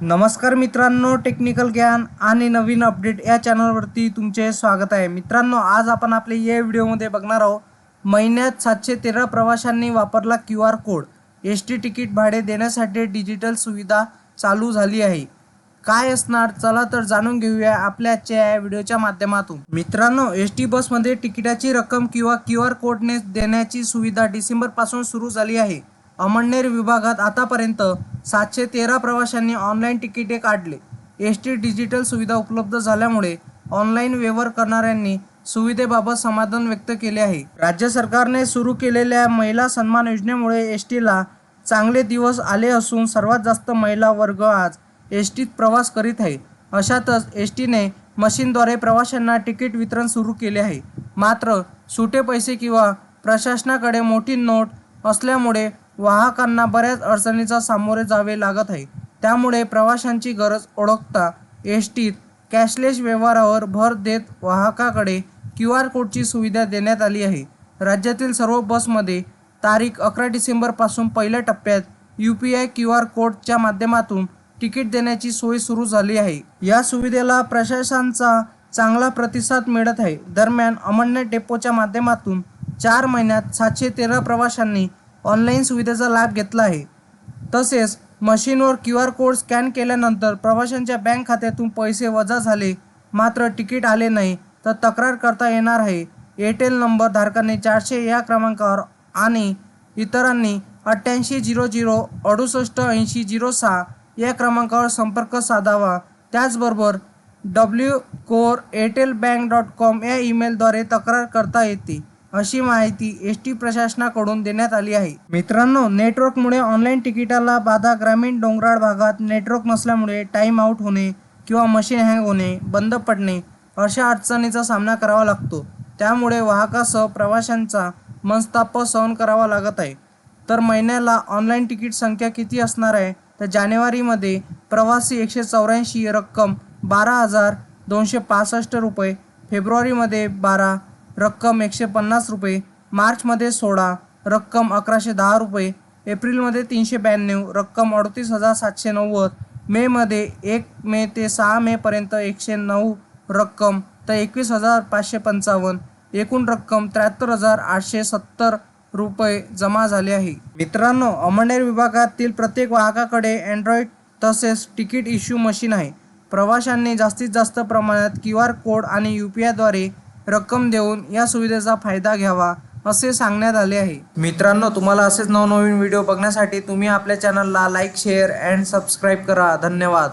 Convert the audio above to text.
नमस्कार मित्रांनो टेक्निकल ज्ञान आणि नवीन अपडेट या चॅनलवरती तुमचे स्वागत आहे. मित्रांनो आज आपण आपले या व्हिडिओमध्ये बघणार आहोत महिन्यात सातशे तेरा प्रवाशांनी वापरला Q R code. S T ticket भाडे देण्यासाठी डिजिटल सुविधा चालू झाली आहे. काय असणार? चला तर जाणून घेऊया आपल्या आजच्या या व्हिडिओच्या माध्यमातून. मित्रांनो एस टी बसमध्ये तिकिटाची रक्कम किंवा क्यू आर कोडने देण्याची सुविधा डिसेंबरपासून सुरू झाली आहे. अमळनेर विभागात आतापर्यंत सातशे तेरा प्रवाशांनी ऑनलाईन तिकिटे काढले. एस टी डिजिटल सुविधा उपलब्ध झाल्यामुळे ऑनलाईन व्यवहार करणाऱ्यांनी सुविधेबाबत समाधान व्यक्त केले आहे. राज्य सरकारने सुरू केलेल्या महिला सन्मान योजनेमुळे एस टीला चांगले दिवस आले असून सर्वात जास्त महिला वर्ग आज एस टीत प्रवास करीत आहे. अशातच एस टीने मशीनद्वारे प्रवाशांना तिकीट वितरण सुरू केले आहे. मात्र सुटे पैसे किंवा प्रशासनाकडे मोठी नोट असल्यामुळे वाहकांना बऱ्याच अडचणीचा सामोरे जावे लागत आहे. त्यामुळे प्रवाशांची गरज ओळखता एस टीत कॅशलेस व्यवहारावर भर देत वाहकाकडे क्यू आर कोडची सुविधा देण्यात आली आहे. राज्यातील सर्व बसमध्ये तारीख अकरा डिसेंबरपासून पहिल्या टप्प्यात U P I Q R कोडच्या माध्यमातून तिकीट देण्याची सोय सुरू झाली आहे. या सुविधेला प्रशासनाचा चांगला प्रतिसाद मिळत आहे. दरम्यान अमरनाथ डेपोच्या माध्यमातून चार महिन्यात सातशे तेरा प्रवाशांनी ऑनलाईन सुविधेचा लाभ घेतला आहे. तसेच मशीनवर क्यू आर कोड स्कॅन केल्यानंतर प्रवाशांच्या बँक खात्यातून पैसे वजा झाले. मात्र तिकीट आले नाही तर तक्रार करता येणार आहे. एअरटेल नंबर धारकांनी चारशे या क्रमांकावर आणि इतरांनी अठ्ठ्याऐंशी झिरो झिरो अडुसष्ट ऐंशी झिरो सहा या क्रमांकावर संपर्क साधावा. त्याचबरोबर W core Airtel bank dot com या ईमेलद्वारे तक्रार करता येते. अशी माहिती एस टी प्रशासनाकडून देण्यात आली आहे. मित्रांनो नेटवर्कमुळे ऑनलाईन तिकिटाला बाधा ग्रामीण डोंगराळ भागात नेटवर्क नसल्यामुळे टाईम आऊट होणे किंवा मशीन हँग होणे बंद पडणे अशा अडचणीचा सामना करावा लागतो. त्यामुळे वाहकासह प्रवाशांचा मनस्ताप सहन करावा लागत आहे. तर महिन्याला ऑनलाईन तिकीट संख्या किती असणार आहे? तर जानेवारीमध्ये प्रवासी एकशे चौऱ्याऐंशी रक्कम बारा हजार दोनशे पासष्ट रुपये फेब्रुवारीमध्ये बारा रक्कम एकशे पन्नास रुपये. मार्चमध्ये सोळा रक्कम अकराशे दहा रुपये. एप्रिलमध्ये तीनशे ब्याण्णव रक्कम अडतीस हजार सातशे नव्वद. मेमध्ये एक मे ते सहा मेपर्यंत एकशे नऊ रक्कम तर एकवीस हजार पाचशे पंचावन्न. एकूण रक्कम त्र्याहत्तर हजार आठशे सत्तर रुपये जमा झाले आहे. मित्रांनो अमळनेर विभागातील प्रत्येक वाहकाकडे अँड्रॉइड तसेच तिकीट इश्यू मशीन आहे. प्रवाशांनी जास्तीत जास्त प्रमाणात क्यू आर कोड आणि यू पी आयद्वारे रक्कम देऊन या सुविधेचा फायदा घ्यावा असे सांगण्यात आले आहे. मित्रांनो तुम्हाला असेच नवनवीन व्हिडिओ बघण्यासाठी तुम्ही आपल्या चॅनलला लाईक शेअर अँड सबस्क्राईब करा. धन्यवाद.